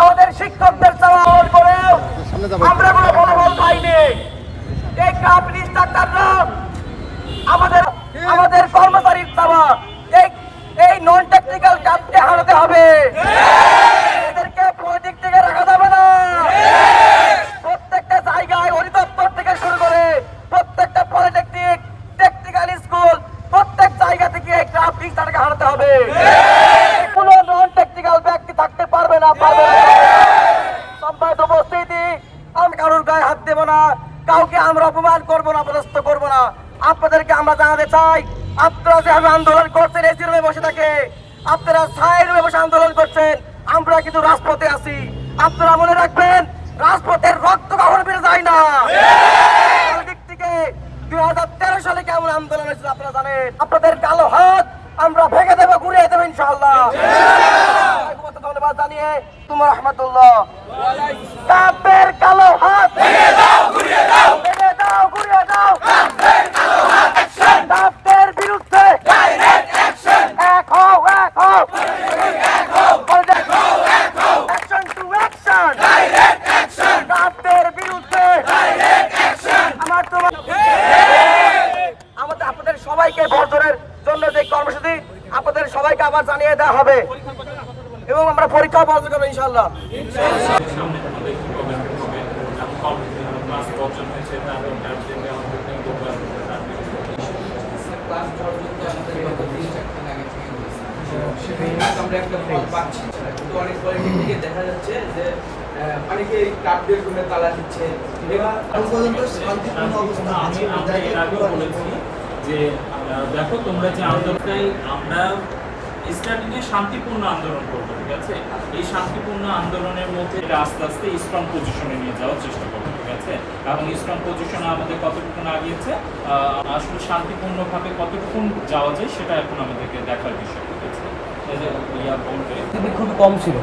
আমাদের শিক্ষকদের চাওয়া যাব। আমরা কোনো ফলাফল এই কাপ ইনস্ট্রাক্টররা আমাদের আমাদের কর্মচারীর চাওয়া। এই এই নন টেকনিক্যাল কাপকে হারাতে হবে এদেরকে পলিটিক থেকে রাখা যাবে না প্রত্যেকটা জায়গায় অধিদপ্তর থেকে শুরু করে প্রত্যেকটা পলিটেকনিক টেকনিক্যাল স্কুল প্রত্যেক জায়গা থেকে এই গ্রাফিক তাদেরকে হারাতে হবে কোন নন টেকনিক্যাল ব্যক্তি থাকতে পারবে না পারবে না সম্মানিত উপস্থিতি, আমি কারোর গায়ে হাত দেব না, কাউকে আমরা অপমান করব না, অপদস্থ করব না। আপনাদেরকে আমরা জানাতে চাই, আপনারা যেভাবে আন্দোলন করছেন এসি রুমে বসে থাকে, আপনারা ছায় রুমে বসে আন্দোলন করছেন, আমরা কিন্তু রাজপথে আছি। আপনারা মনে রাখবেন, রাজপথের রক্ত কখনো বেড়ে যায় না। দিক থেকে দুই হাজার তেরো সালে কেমন আন্দোলন হয়েছিল আপনারা জানেন? আপনাদের কালো হাত আমরা ভেঙে দেবো ঘুরিয়ে দেবো ইনশাআল্লাহ। ধন্যবাদ জানিয়ে তোমার রহমতুল্লাহ। কাপের কালো হাত। দাও ঘুরিয়ে দাও। ভেঙে দাও ঘুরিয়ে দাও। কাপের বিরুদ্ধে। এক হও এক হও। Action to action! কাপের বিরুদ্ধে। আমার তোমার আমাদের আপনাদের সবাইকে বর্জনের জন্য যে কর্মসূচি আপনাদের সবাইকে আবার জানিয়ে দেওয়া হবে। এবং আমরা পরীক্ষা বর্জন করব। সেখানে আমরা একটা পাচ্ছি। কিন্তু দেখা যাচ্ছে যে অনেকে তালা দিচ্ছে যে দেখো তোমরা যে আন্দোলনটাই আমরা স্টার্টিং এ শান্তিপূর্ণ আন্দোলন করব ঠিক আছে? এই শান্তিপূর্ণ আন্দোলনের মধ্যে আস্তে আস্তে স্ট্রং পজিশনে নিয়ে যাওয়ার চেষ্টা করব ঠিক আছে? এবং স্ট্রং পজিশনে আমাদের কতটুকু আগিয়েছে? আহ, আসলে শান্তিপূর্ণভাবে কতটুকু যাওয়া যায় সেটা এখন আমাদেরকে দেখার বিষয় ঠিক আছে? খুব কম ছিল।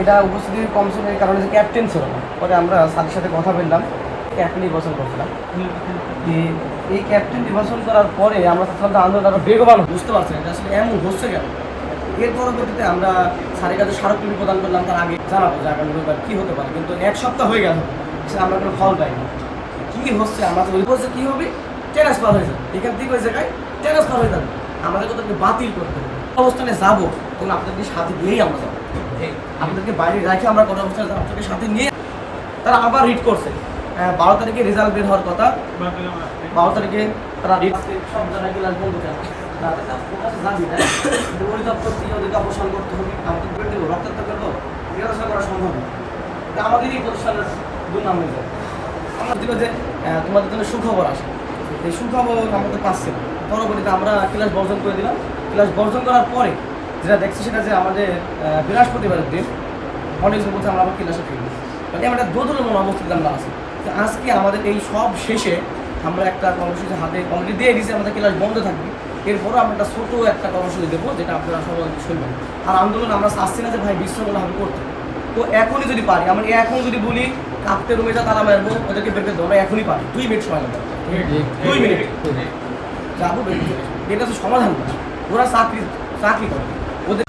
এটা উপস্থিতি কম ছিল এই কারণে যে ক্যাপ্টেন ছিল পরে আমরা সাথে সাথে কথা বললাম। ক্যাপ্টেন নির্বাচন করছিলাম। এই- ক্যাপ্টেন নির্বাচন করার পরে আমরা চাচ্ছিলাম আন্দোলন আরও বেগবান বুঝতে পারছি এটা আসলে এমন হচ্ছে কেন? এর পরবর্তীতে আমরা স্যারের কাছে স্মারকলিপি প্রদান করলাম তার আগে জানাব যে আগামী রবিবার কী হতে পারে কিন্তু এক সপ্তাহ হয়ে গেল সে আমরা কোনো ফল পাইনি। কী হচ্ছে আমরা তো ওই বলছে কী হবে? ট্রান্সফার হয়ে যাবে। এখান থেকে ওই জায়গায় ট্রান্সফার হয়ে যাবে। আমাদের কোথাও বাতিল করতে হবে। অবস্থানে যাব তখন আপনাদেরকে সাথে নিয়েই আমরা যাব। আপনাদেরকে বাইরে রেখে আমরা কোনো অবস্থানে যাব, আপনাদেরকে সাথে নিয়ে তারা আবার রিড করছে। বারো তারিখে রেজাল্ট বের হওয়ার কথা। বারো তারিখে তারা সব জায়গায় বন্ধ থেকে ওদেরকে করতে হবে। আমাদের পেট দেবো রক্তাক্ত করব জিজ্ঞাসা করা সম্ভব না। তা আমাদেরই প্রতিষ্ঠানের দুর্নাম হয়ে যায়। আমরা দিল যে তোমাদের জন্য সুখবর আসে। এই সুখবর আমাদের পাচ্ছে পরবর্তীতে আমরা ক্লাস বর্জন করে দিলাম। ক্লাস বর্জন করার পরে যেটা দেখছি সেটা যে আমাদের বৃহস্পতিবারের দিন অনেকজন বলছে আমরা আবার ক্লাসে ফিরবো। মানে আমরা একটা দোদুলমন অবস্থিত আমরা আছি। তো আজকে আমাদের এই সব শেষে আমরা একটা কর্মসূচি হাতে অলরেডি দিয়ে দিয়েছি, আমাদের ক্লাস বন্ধ থাকবে। এরপরও আমরা একটা ছোটো একটা কর্মসূচি দেবো, যেটা আপনারা সবাই শুনবেন। আর আন্দোলন আমরা চাচ্ছি না যে ভাই বিশ্বগুলোভাবে করতে। তো এখনই যদি পারি আমরা এখন যদি বলি, কাপতে রুমে যা তারা মারবো, ওদেরকে বের করে দেবো, আমরা এখনই পারি। দুই মিনিট সময় লাগবে। দুই মিনিট। যাব। এটা তো সমাধান ওরা চাকরি চাকরি করে। ওদের